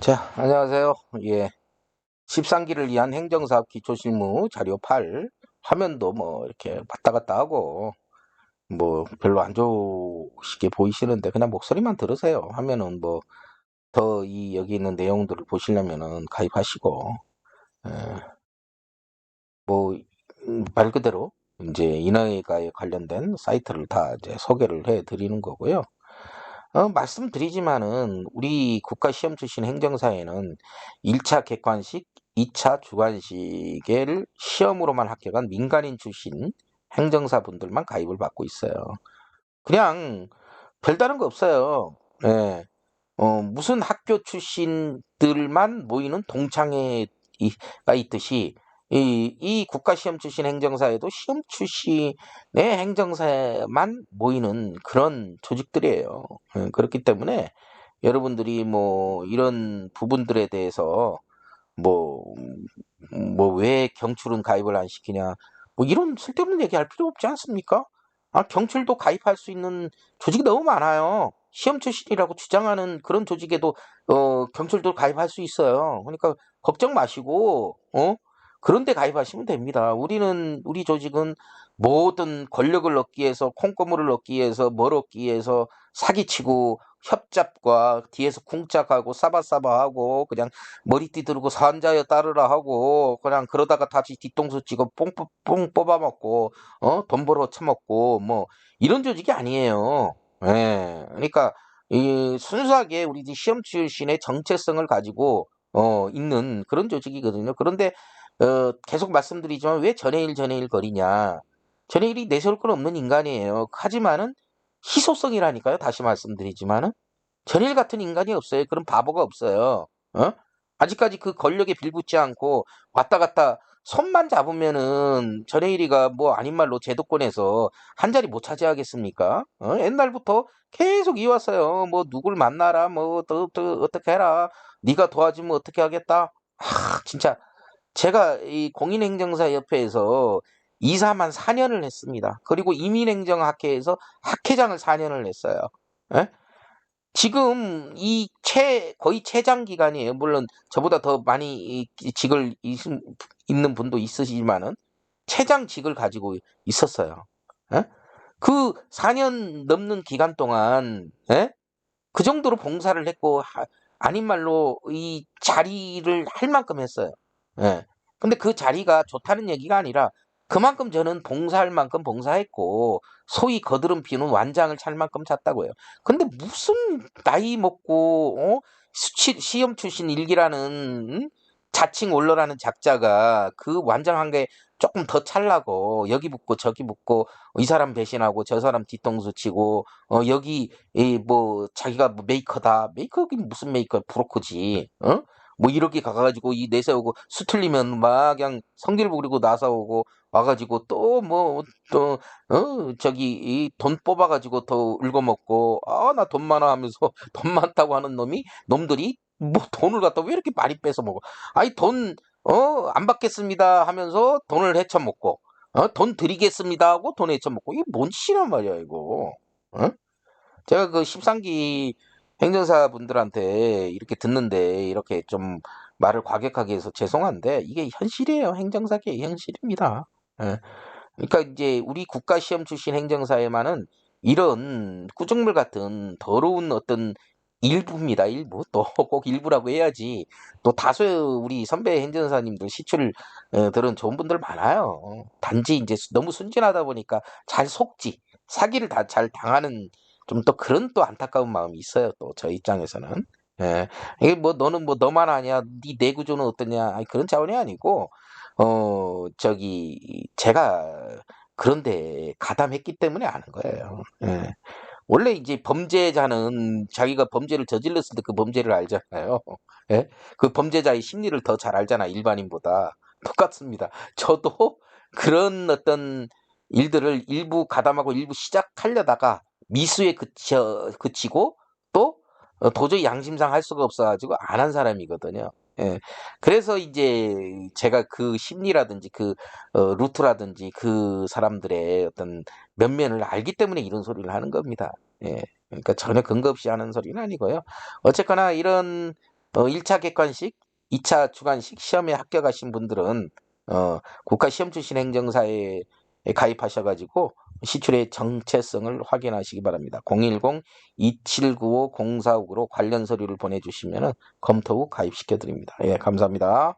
자, 안녕하세요. 예. 13기를 위한 행정사업 기초실무 자료 8 화면도 뭐 이렇게 왔다 갔다 하고 뭐 별로 안 좋으시게 보이시는데 그냥 목소리만 들으세요. 하면은 뭐 더 이 여기 있는 내용들을 보시려면은 가입하시고 예. 뭐 말 그대로 이제 인허가에 관련된 사이트를 다 이제 소개를 해 드리는 거고요. 어, 말씀드리지만은 우리 국가 시험 출신 행정사에는 1차 객관식, 2차 주관식을 시험으로만 합격한 민간인 출신 행정사분들만 가입을 받고 있어요. 그냥 별다른 거 없어요. 예. 어, 무슨 학교 출신들만 모이는 동창회가 있듯이 이, 이 국가 시험 출신 행정사에도 시험 출신의 행정사만 모이는 그런 조직들이에요. 예, 그렇기 때문에 여러분들이 뭐 이런 부분들에 대해서 뭐, 뭐 왜 경출은 가입을 안 시키냐 뭐 이런 쓸데없는 얘기 할 필요 없지 않습니까? 아, 경출도 가입할 수 있는 조직이 너무 많아요. 시험 출신이라고 주장하는 그런 조직에도 어, 경출도 가입할 수 있어요. 그러니까 걱정 마시고 어? 그런데 가입하시면 됩니다. 우리는 우리 조직은 모든 권력을 얻기 위해서 콩고물을 얻기 위해서 뭘 얻기 위해서 사기치고 협잡과 뒤에서 쿵짝하고 싸바싸바하고 그냥 머리띠 들고 산자여 따르라 하고 그냥 그러다가 다시 뒤통수 치고 뽕뽕 뽑아먹고 어 돈 벌어 처먹고 뭐 이런 조직이 아니에요. 예. 그러니까 이 순수하게 우리 시험 출신의 정체성을 가지고 어 있는 그런 조직이거든요. 그런데 어, 계속 말씀드리지만 왜 전해일 전해일 거리냐. 전해일이 내세울 건 없는 인간이에요. 하지만은 희소성이라니까요. 다시 말씀드리지만은 전해일 같은 인간이 없어요. 그런 바보가 없어요. 어? 아직까지 그 권력에 빌붙지 않고 왔다 갔다 손만 잡으면은 전해일이가 뭐 아닌 말로 제도권에서 한 자리 못 차지하겠습니까? 어? 옛날부터 계속 이왔어요. 뭐 누굴 만나라, 뭐 어떻게 해라, 네가 도와주면 어떻게 하겠다. 아 진짜 제가 이 공인행정사협회에서 이사만 4년을 했습니다. 그리고 이민행정학회에서 학회장을 4년을 했어요. 에? 지금 이 최, 거의 최장 기간이에요. 물론 저보다 더 많이 직을 있는 분도 있으시지만은 최장 직을 가지고 있었어요. 에? 그 4년 넘는 기간 동안 에? 그 정도로 봉사를 했고 아닌 말로 이 자리를 할 만큼 했어요. 예. 근데 그 자리가 좋다는 얘기가 아니라 그만큼 저는 봉사할 만큼 봉사했고 소위 거드름 피우는 완장을 찰 만큼 찼다고요. 근데 무슨 나이 먹고 어? 수치, 시험 출신 일기라는 자칭 원로라는 작자가 그 완장한 게 조금 더 찰라고 여기 붙고 저기 붙고 이 사람 배신하고 저 사람 뒤통수 치고 어 여기 뭐 자기가 뭐 메이커다 메이커긴 무슨 메이커 브로커지 어? 뭐 이렇게 가가지고 이 내세우고 수틀리면 막 그냥 성질 부리고 나서오고 와가지고 또 뭐 또 어 저기 이 돈 뽑아가지고 더 울거먹고 아 나 돈 많아 하면서 돈 많다고 하는 놈이 놈들이 뭐 돈을 갖다 왜 이렇게 많이 뺏어 먹어 아니 돈어 안 받겠습니다 하면서 돈을 헤쳐 먹고 어 돈 드리겠습니다 하고 돈 헤쳐 먹고 이게 뭔 짓이란 말이야 이거 어? 제가 그 13기 행정사 분들한테 이렇게 듣는데 이렇게 좀 말을 과격하게 해서 죄송한데 이게 현실이에요. 행정사계의 현실입니다. 예. 그러니까 이제 우리 국가 시험 출신 행정사에만은 이런 꾸중물 같은 더러운 어떤 일부입니다. 일부 또 꼭 일부라고 해야지 또 다수 우리 선배 행정사님들 시출 들은 좋은 분들 많아요. 단지 이제 너무 순진하다 보니까 잘 속지 사기를 다 잘 당하는 좀 또 그런 또 안타까운 마음이 있어요. 또 저 입장에서는. 예. 이게 뭐 너는 뭐 너만 아냐, 네 내구조는 어떠냐, 아니, 그런 차원이 아니고 어 저기 제가 그런데 가담했기 때문에 아는 거예요. 예. 원래 이제 범죄자는 자기가 범죄를 저질렀을 때 그 범죄를 알잖아요. 예? 그 범죄자의 심리를 더 잘 알잖아 일반인보다 똑같습니다. 저도 그런 어떤 일들을 일부 가담하고 일부 시작하려다가 미수에 그쳐, 그치고 또 어, 도저히 양심상 할 수가 없어가지고 안 한 사람이거든요. 예. 그래서 이제 제가 그 심리라든지 그 어, 루트라든지 그 사람들의 어떤 면면을 알기 때문에 이런 소리를 하는 겁니다. 예. 그러니까 전혀 근거 없이 하는 소리는 아니고요. 어쨌거나 이런 어, 1차 객관식, 2차 주관식 시험에 합격하신 분들은 어, 국가 시험 출신 행정사에 가입하셔가지고 시출의 정체성을 확인하시기 바랍니다. 010-2795-0459로 관련 서류를 보내주시면 검토 후 가입시켜 드립니다. 예, 감사합니다.